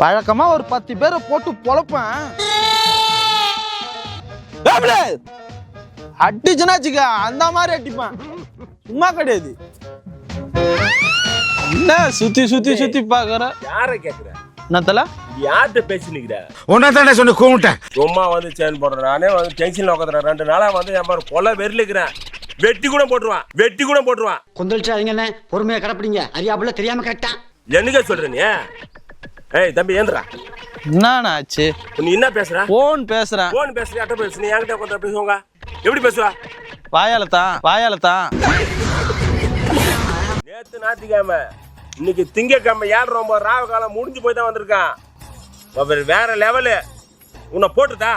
வழக்கமா ஒரு பத்து பேரை போட்டு பொழப்பேன் அடிச்சுன்னா வச்சுக்க அந்த மாதிரி அடிப்பேன். சும்மா கிடையாது. என்ன சுத்தி சுத்தி சுத்தி பாக்குற யார கேக்குற? என்னத்தல? யார்கிட்ட பேசி நிக்கிற உன்னை தானே சொன்ன கூமிட்டேன் சும்மா வந்து சேன் போடுறேன். நானே வந்து டென்ஷன்ல உட்காந்துறேன் ரெண்டு நாளா வந்து என் மாதிரி கொலை வெறிலுக்கிறேன். வெட்டி கூட போட்டுருவான். வெட்டி கூட போட்டுருவான். கொந்தளிச்சாதீங்கண்ணே பொறுமையா கிடப்பிடிங்க. அறியாப்புல தெரியாம கேட்டான் என்னங்க சொல்ற நீ? ஏய் தம்பி ஏந்திரா. என்னண்ணா ஆச்சு? நீ என்ன பேசுற? போன் பேசுறேன். போன் பேசுற அட்ட பேசு? நீ என்கிட்ட உட்காந்து பேசுவாங்க எப்படி பேசுவா? வாயால தான் வாயால தான். நேத்து ஞாயிற்றுக்கிழமை. இன்னைக்கு திங்கக்கிழமை ஏழு ரொம்ப ராவ காலம் முடிஞ்சு போய் தான் வந்திருக்கான். அவர் வேற லெவலு உன்னை போட்டுதா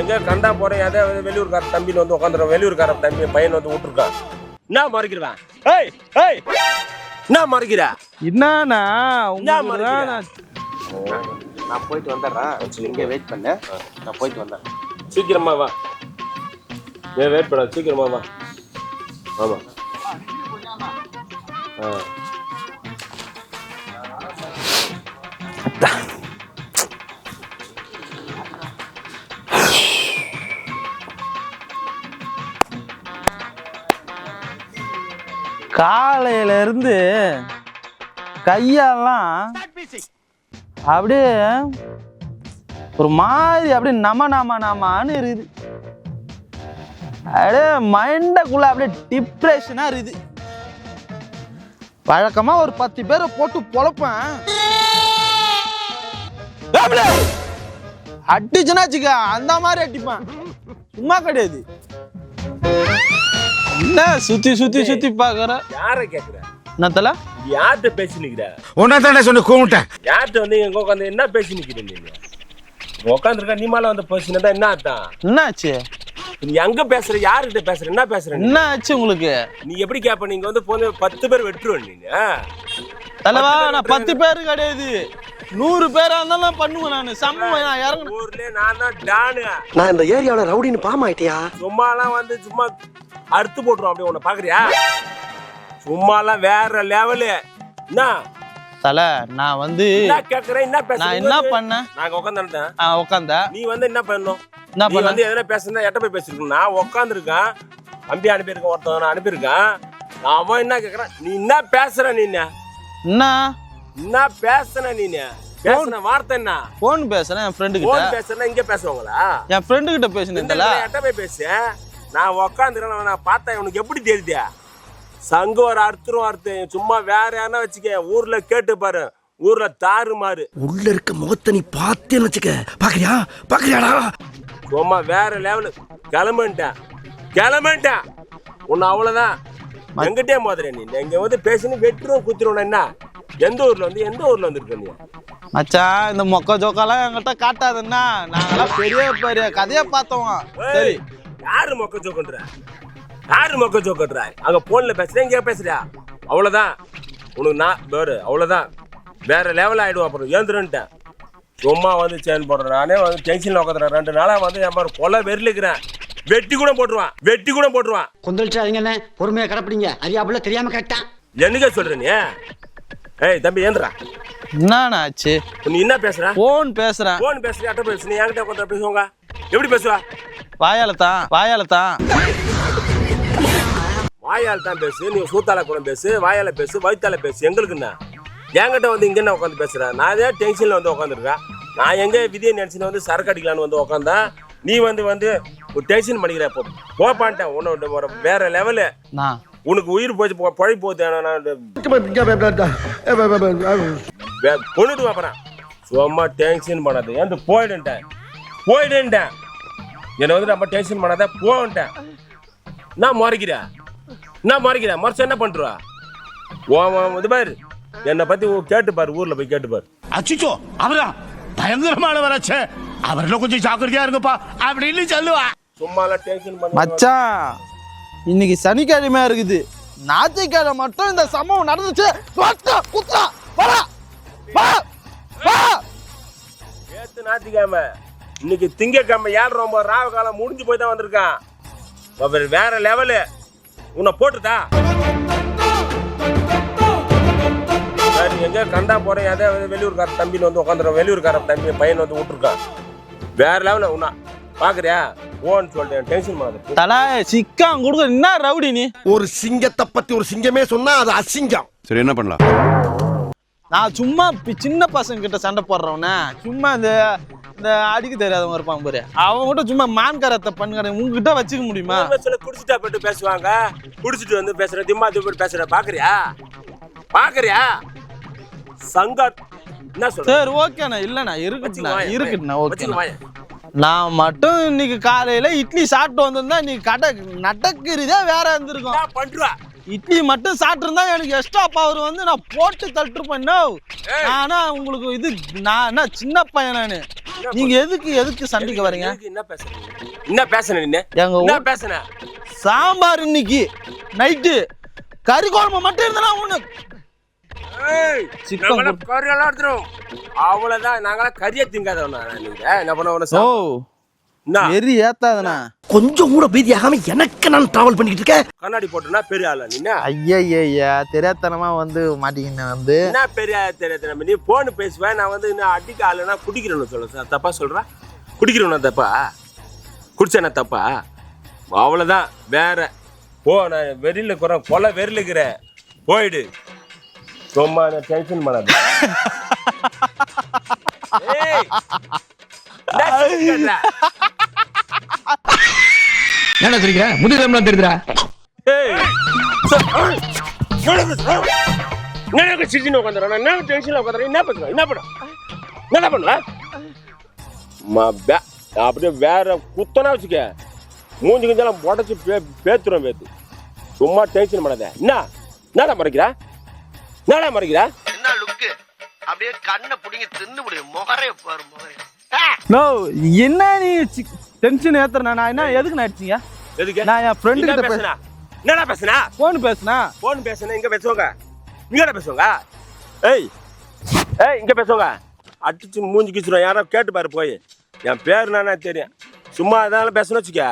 எங்க கண்டா போறேன் அதே வெளியூர்கார தம்பின்னு வந்து உட்காந்துரும் வெளியூர்கார தம்பி பையன் வந்து விட்டுருக்கான். என்ன மறைக்கிறவன் ஏய் ஏய். என்ன மறைக்கிற? என்னண்ணா என்ன உங்களுக்கு நான் நான் போயிட்டு வந்துடுறேன். இங்கே வெயிட் பண்ணு. நான் போயிட்டு வந்துடுறேன். சீக்கிரமா வா. ஏன் வெயிட் பண்ண சீக்கிரமா வா. ஆமா. ஆ. காலையில இருந்து கையெல்லாம் அப்படியே ஒரு மாதிரி அப்படியே நம நம நமன்னு இருக்குது. அப்படியே மைண்டக்குள்ள அப்படியே டிப்ரெஷனா இருக்குது. வழக்கமா ஒரு பத்து பேரை போட்டு பொழப்பேன். ஏப்ல, அடிச்சுன்னா வச்சுக்க அந்த மாதிரி அடிப்பேன். சும்மா கிடையாது. என்ன? சுத்தி சுத்தி சுத்தி பாக்குற. யார கேக்குற? என்னத்தல யார்கிட்ட பேசி நிக்கிற உன்னை தானே சொன்ன கூமிட்டேன் யார்கிட்ட வந்து எங்க உட்காந்து என்ன பேசி நிக்கிற நீங்க உட்காந்துருக்க நீ மேல வந்து பேசினதா என்ன அர்த்தம்? என்னாச்சு? நீ எங்க பேசுற யாருகிட்ட பேசுற என்ன பேசுற நீ? என்ன ஆச்சு உங்களுக்கு? நீ எப்படி கேப்ப? நீங்க வந்து போன பத்து பேர் வெட்டுருவ நீங்க தலைவா நான் பத்து பேரு கிடையாது. நூறு பேரா இருந்தாலும் நான் பண்ணுவேன் நான். சம்பவம் நான் இறங்கணும் ஊர்ல நான் தான் டானு. நான் இந்த ஏரியாவில் ரவுடின்னு பாம் ஆயிட்டியா? சும்மாலாம் வந்து சும்மா அறுத்து போட்டுரும் அப்படி உன்னை பாக்குறியா சும்மாலாம் வேற லெவலு என்ன? தலை நான் வந்து என்ன கேக்குறேன்? என்ன பேசுற நான் என்ன பண்ணேன்? நாங்க உட்காந்துட்டேன் ஆ, உக்காந்த? நீ வந்து என்ன பண்ணணும்? என்ன பண்ண வந்து எதனா பேசுனா எட்ட போய் பேசிருக்கணும். நான் உட்காந்துருக்கேன் தம்பி அனுப்பியிருக்கேன் ஒருத்தவன் நான் அனுப்பியிருக்கேன். நான் அவன் என்ன கேக்குறான்? நீ என்ன பேசுற நீ என்ன? என்ன? என்ன பேசுன நீ பேசுன வார்த்தை என்ன? போன் பேசுறேன் என் ஃப்ரெண்டு போன் கிட்ட பேசுனா இங்க பேசுவாங்களா? என் ஃப்ரெண்டு கிட்ட பேசினேன் எட்ட போய் பேசு. நான் உட்காந்துருக்கேன் நான் பார்த்தேன் உனக்கு எப்படி தெரியுது? சங்கு ஒரு அறுத்துரும் அறுத்து. சும்மா வேற யாருன்னா வச்சுக்க ஊர்ல கேட்டு பாரு. ஊர்ல தாறு மாறு. உள்ள இருக்க முகத்தை நீ பார்த்தேன்னு வச்சுக்க. பாக்குறியா? பாக்குறியாடா? சும்மா வேற லெவலு கிளம்பிட்டேன் கிளம்பிட்டேன் உன்னை அவ்வளவுதான். எங்கிட்டே மோதுற நீ. இங்க வந்து பேசினு வெட்டுரும் குத்துருவோம் என்ன? எந்த ஊர்ல வந்து எந்த ஊர்ல வந்துருக்க நீ? மச்சான் இந்த மொக்க ஜோக்கெல்லாம் என்கிட்ட காட்டாதுன்னா நாங்கெல்லாம் பெரிய பெரிய கதையை பார்த்தோம். சரி. யாரு மொக்க ஜோக்கன்ற? யாரு மொக்க ஜோக்கன்ற? அங்க போன்ல பேசுறேன் இங்க பேசுறியா? அவ்வளவுதான். உனக்கு நான் வேறு அவ்வளவுதான். வேற லெவல் ஆயிடுவோம் அப்புறம் ஏந்துருன்ட்டேன். சும்மா வந்து சேன் போடுறேன். நானே வந்து டென்ஷன்ல உட்காந்துறேன் ரெண்டு நாளா வந்து என் மாதிரி கொலை வெறிலுக்கிறேன் வெட்டி கூட போட்டுருவான் வெட்டி கூட போட்டுருவான். கொந்தளிச்சாதீங்கண்ணே பொறுமையா கிடப்பிடிங்க. அறியாப்புல தெரியாம கேட்டான். என்னங்க சொல்ற நீ? ஏய் தம்பி ஏந்திரா என்னண்ணா ஆச்சு? நீ என்ன பேசுற? போன் பேசுறேன். போன் பேசுறியா அட்ட பேசு நீ என்கிட்ட உட்காந்து பேசுவாங்க எப்படி பேசுவா? வாயால தான் வாயால தான். வாயால் தான் பேசு நீ சூத்தால கூட பேசு வாயால பேசு வயித்தால பேசு. எங்களுக்கு என்ன? என்கிட்ட வந்து இங்க என்ன உட்காந்து பேசுறேன் நான் அதே டென்ஷன்ல வந்து உட்காந்துருக்கேன் நான் எங்க விதியை நினைச்சுன்னு வந்து சரக்கு அடிக்கலான்னு வந்து உட்காந்தேன் நீ வந்து வந்து ஒரு டென்ஷன் பண்ணிக்கிற இப்போ போப்பான்ட்டேன் உன்னோட ஒரு வேற லெவலு உனக்கு உயிர் போச்சு பழி போகுது கொண்டுட்டு அப்புறம். சும்மா டென்ஷன் பண்ணாது. ஏன் போயிடுன்ட்டேன் போயிடுன்ட்டேன் என்னை வந்து நம்ம டென்ஷன் பண்ணாத போன்ட்டேன் நான் மறைக்கிற? நான் மறைக்கிற? மறைச்சா என்ன பண்ணுறா ஓ ஓ, இது பாரு. என்னை பத்தி உ- கேட்டு பாரு ஊர்ல போய் கேட்டு பாரு. அச்சிச்சோ அவரா? பயங்கரமான வராச்சே. அவர்ல கொஞ்சம் ஜாக்கிரதையா இருங்கப்பா அப்படின்னு சொல்லுவா. சும்மாலாம் டென்ஷன் பண்ண மச்சான் இன்னைக்கு சனிக்கிழமையா இருக்குது. ஞாயிற்றுக்கிழமை மட்டும் இந்த சம்பவம் நடந்துச்சு. தொட்டா, குத்தா, வாடா, வா, வா. நேத்து ஞாயிற்றுக்கிழமை. இன்னைக்கு திங்கக்கிழமை ஏழு ரொம்ப ராவ காலம் முடிஞ்சு போய் தான் வந்திருக்கான் அவர் வேற லெவலு. உன்னை போட்டுதா எங்க கண்டா போறேன். எதை வெளியூர்கார தம்பின்னு வந்து உட்காந்துரும் வெளியூர்கார தம்பி பையன் வந்து விட்டுருக்கான். வேற லெவலில் உன்னா. பாக்குறியா? ஓன்னு சொல்லிட்டு டென்ஷன் பண்ணாத தல சிக்கான் கொடுக்க. என்ன ரவுடி நீ? ஒரு சிங்கத்தை பத்தி ஒரு சிங்கமே சொன்னா அது அசிங்கம். சரி என்ன பண்ணலாம்? நான் சும்மா சின்ன பசங்க கிட்ட சண்டை போடுறவனே சும்மா இந்த இந்த அடிக்க தெரியாதவங்க இருப்பான் பாரு. அவங்க கூட சும்மா மான்காரத்தை பண்ணுற உங்ககிட்ட வச்சுக்க முடியுமா? சொல்ல குடிச்சிட்டா போயிட்டு பேசுவாங்க. குடிச்சிட்டு வந்து பேசுற திம்மா போயிட்டு பேசுற பாக்குறியா? பாக்குறியா? சங்கா என்ன சொல்ற? சரி ஓகேண்ணா இல்லண்ணா இருக்குண்ணா இருக்குண்ணா ஓகேண்ணா. நான் மட்டும் இன்னைக்கு காலையில இட்லி சாப்பிட்டு வந்திருந்தா இன்னைக்கு கடை நடக்கிறதே வேற இருந்திருக்கும். பண்றா? இட்லி மட்டும் சாப்பிட்டு இருந்தா எனக்கு எக்ஸ்ட்ரா பவர் வந்து நான் போட்டு தள்ளிருப்பேன் ஆனா உங்களுக்கு இது நான் என்ன சின்ன பையன் நானு. நீங்க எதுக்கு எதுக்கு சண்டைக்கு வரீங்க? என்ன பேசுற என்ன பேசுன நீ? எங்க என்ன பேசுன சாம்பார் இன்னைக்கு. நைட்டு கறி குழம்பு மட்டும் இருந்தா ஒண்ணு. கறியெல்லாம் எடுத்துரும். அவ்வளவுதான். நாங்களாம் கறியை திங்காதவனா நீங்க? என்ன பண்ண ஓ வெறி ஏத்தாதண்ணா. கொஞ்சம் கூட பீதியாகாம எனக்கு நான் டிராவல் பண்ணிக்கிட்டு இருக்கேன். கண்ணாடி போட்டுனா பெரிய ஆளா நீ என்ன? ஐயா தெரியாதனமா வந்து மாட்டிக்கின வந்து. என்ன பெரிய ஆளா தெரியாது நம்ம நீ போன் பேசுவேன் நான் வந்து என்ன அடிக்க ஆளுனா குடிக்கிறேன்னு சொல்ல சார் தப்பா சொல்ற? குடிக்கிறவனா தப்பா? குடிச்சேனா தப்பா? அவ்வளவுதான் வேற. போ நான் வெறியில இருக்கிறேன் கொலை வெறியில இருக்கிறேன் போயிடு. சும்மா டென்ஷன் பண்ணாத ஏய், என்ன? என்ன தெரியுங்க முதுகெலும்புலாம் தெரியுதுடா என்னடா சிரிச்சுன்னு உட்காந்துறேன் என்ன டென்ஷன்ல உட்காந்துறேன் என்ன பண்ணுவேன் என்ன பண்ணுவேன் என்ன பண்ணுவேன் மா பே- அப்படியே வேற குத்தனா வச்சுக்க. மூஞ்சி கிஞ்செல்லாம் உடச்சி பே பேத்துறோம் பேத்து. சும்மா டென்ஷன் பண்ணாத. என்ன? என்னடா மறைக்கிறா? என்னடா மறைக்கிறா? என்ன லுக்கு அப்படியே கண்ணை புடிங்க தின்னு முடியும். முகரைய பாரு முகரைய. நோ என்ன நீ டென்ஷன் ஏத்துறேன். நான் என்ன எதுக்கு நான் அடிச்சீங்க? எதுக்கு? நான் என் ஃப்ரெண்டு கிட்ட பேச பேசுனா என்னடா பேசுனா போன் பேசுனா? போன் பேசுனா இங்க பேசுவாங்க. இங்கடா பேசுவாங்க? ஏய் ஏய் இங்க பேசுவாங்க. அடிச்சு மூஞ்சி கிச்சிரும் யாரோ கேட்டு பாரு போய். என் பேர் நானே தெரியும். சும்மா அதனால பேசணும் வச்சுக்க.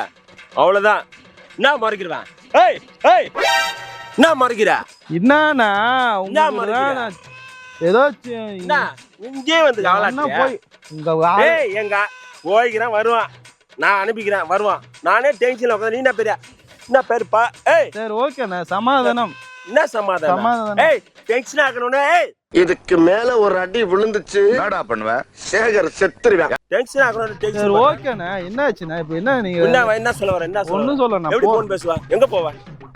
அவ்வளவுதான். என்ன மறைக்கிறவன்? ஏய் ஏய் என்ன மறைக்கிற? என்னண்ணா என்ன மறைக்கிற? ஏதோ இங்கே வந்து போய் உங்க ஏய் எங்க? போய்க்கிறேன் வருவான். நான் அனுப்பிக்கிறேன் வருவான். நானே டென்ஷன்ல உட்காந்து நீ என்ன பெரிய என்ன பேருப்பா ஏய்! சரி ஓகேண்ணா சமாதானம். என்ன சமாதானம்? சமாதானம். ஏய் டென்ஷன் ஆகணும்னே ஏய்! இதுக்கு மேல ஒரு அடி விழுந்துச்சு. என்னடா பண்ணுவ? சேகர் செத்துருவேன். டென்ஷன் ஆகணும் சரி டென்ஷன் ஓகேண்ணா என்ன ஆச்சுண்ணா இப்போ என்ன நீங்க என்ன என்ன சொல்ல வர என்ன சொல்ல ஒண்ணும் வர? சொல்லண்ணா, எப்படி போ. போன் பேசுவா? எங்க போவ?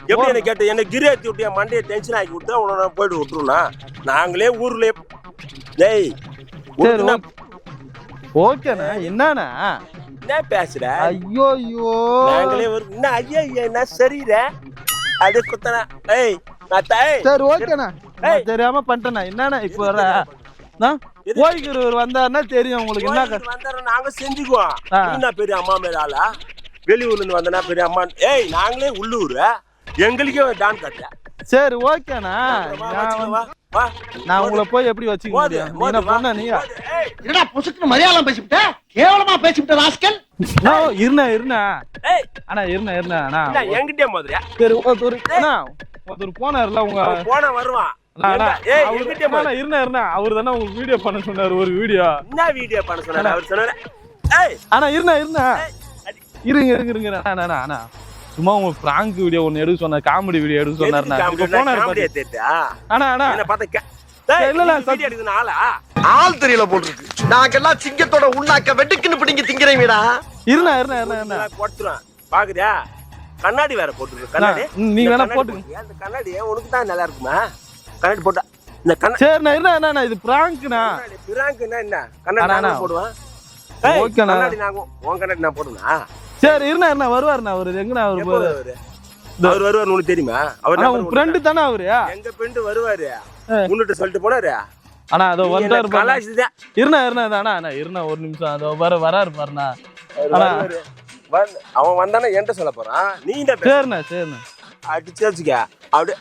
எப்படி என்ன கேட்டு என்ன கிரி ஏத்தி விட்டியா மண்டையை டென்ஷன் ஆக்கி விட்டா உன நான் போயிட்டு விட்டுருனா நாங்களே ஊர்ல டேய் உனக்கு சரி என்ன ஓகேண்ணா என்னண்ணா? என்ன பேசுற? ஐயோ ஐயோ நாங்களே ஒரு என்ன ஐயா ஐயா என்ன சரியில அது குத்தனா. ஏய் நான் சரி ஓகேண்ணா. தெரியாம பண்ணிட்டேண்ணா என்னண்ணா இப்போ வர? வந்தாருன்னா தெரியும் உங்களுக்கு. என்ன வந்தாரு நாங்க செஞ்சுக்குவோம். என்ன பெரிய அம்மா மேல ஆளா? வெளியூர்ல இருந்து வந்தனா பெரிய அம்மா. ஏய் நாங்களே உள்ளூர். எங்களுக்கே டான் கட்ட. சரி ஓகேண்ணா. நான் உங்களை போய் எப்படி வச்சுக்க முடியும்? நீங்க வா. பொண்ணா ஏய், என்னடா பொசுக்கு மலையாளம் பேசிவிட்ட? கேவலமா பேசிவிட்ட ராஸ்கல்? நோ, இருண்ணா இருண்ணா. அண்ணா இருண்ணா இருண்ணா அண்ணா. என்ன என்கிட்டயே? சரி ஒருத்தர் அண்ணா ஒருத்தர் போனார்ல உங்க போனா வருவான் அவரு- தானே உங்களுக்கு வீடியோ பண்ண சொன்னாரு ஒரு வீடியோ என்ன வீடியோ பண்ண சொன்னாரு? அவர் சொன்னாரு. ஏய், அண்ணா இருண்ணா இருண்ணா. இருங்க இருங்க இருங்க. அண்ணா, அண்ணா. சும்மா உங்க பிராங்க் வீடியோ ஒன்னு எடுக்க சொன்னார் காமெடி வீடியோ எடுக்க? இப்ப போனாரு நான் என்னை நீ வீடியோ எடுக்கணும் ஆளா? தெரியல போட்டுருக்கு நாங்கெல்லாம் சிங்கத்தோட உண்ணாக்க வெட்டுக்குன்னு பிடிங்க திங்கிறீங்கடா இருண்ணா இருண்ணா இருண்ணா இருண்ணா நான் கொடுத்துருவேன். பாக்குறியா? கண்ணாடி வேற போட்டுருக்கு கண்ணாடி நீங்க இந்த வேணா போட்டுங்க. இந்த கண்ணாடி உனக்கு தான் நல்லா இருக்குமா கண்ணாடி போட்டா இந்த கண்ணாடி சரிண்ணா அண்ணா, அண்ணா இது என்ன கண்ணாடி அண்ணா. போடுவேன். கண்ணாடி உன் கண்ணாடி நான் போடுவேனா சரி இருண்ணா இருண்ணா வருவாருண்ணா அவரு. எங்கண்ணா அவர் போறாரு? அவர் வருவார் உனக்கு தெரியுமா? அவர் உனக்கு ஃப்ரெண்டு தானே அவரு? எங்க ஃப்ரெண்டு வருவாரு. உன்னிட்ட சொல்லிட்டு போனாரு? அண்ணா அதோ. கலாச்சிதான் இருண்ணா இருண்ணா அண்ணா அண்ணா இருண்ணா ஒரு நிமிஷம். அதோ வர வராரு பாருண்ணா. அண்ணா. அவன் வந்தானே என்கிட்ட சொல்ல போறான்? நீ சரிண்ணா சரிண்ணா. அடிச்சு வச்சுக்க அப்படியே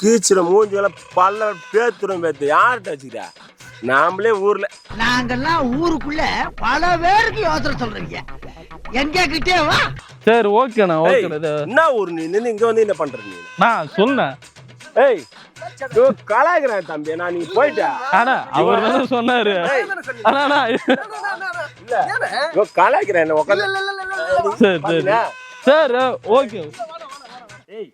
கீச்சுற மூஞ்சில பல்ல பேத்துரும் பேத்து. யார்கிட்ட வச்சுக்கிட்ட நாமளே ஊர்ல. நாங்கெல்லாம் ஊருக்குள்ள பல பேருக்கு யோசனை சொல்றீங்க. எங்க கிட்டே வா. சரி ஓகேண்ணா ஏய், ஓகேண்ணா இது என்ன ஊர் நீ? நின்னு இங்க வந்து என்ன பண்ற நீ? நான் சொன்னேன். ஏய் யோ கலாய்க்கிறேன் தம்பி. நான் நீங்க போயிட்டா? அண்ணா அவர் தானே சொன்னாரு. அண்ணா அண்ணா. யோ கலாய்க்கிறேன் என்ன உட்காந்து சரி சரி. Sir okay.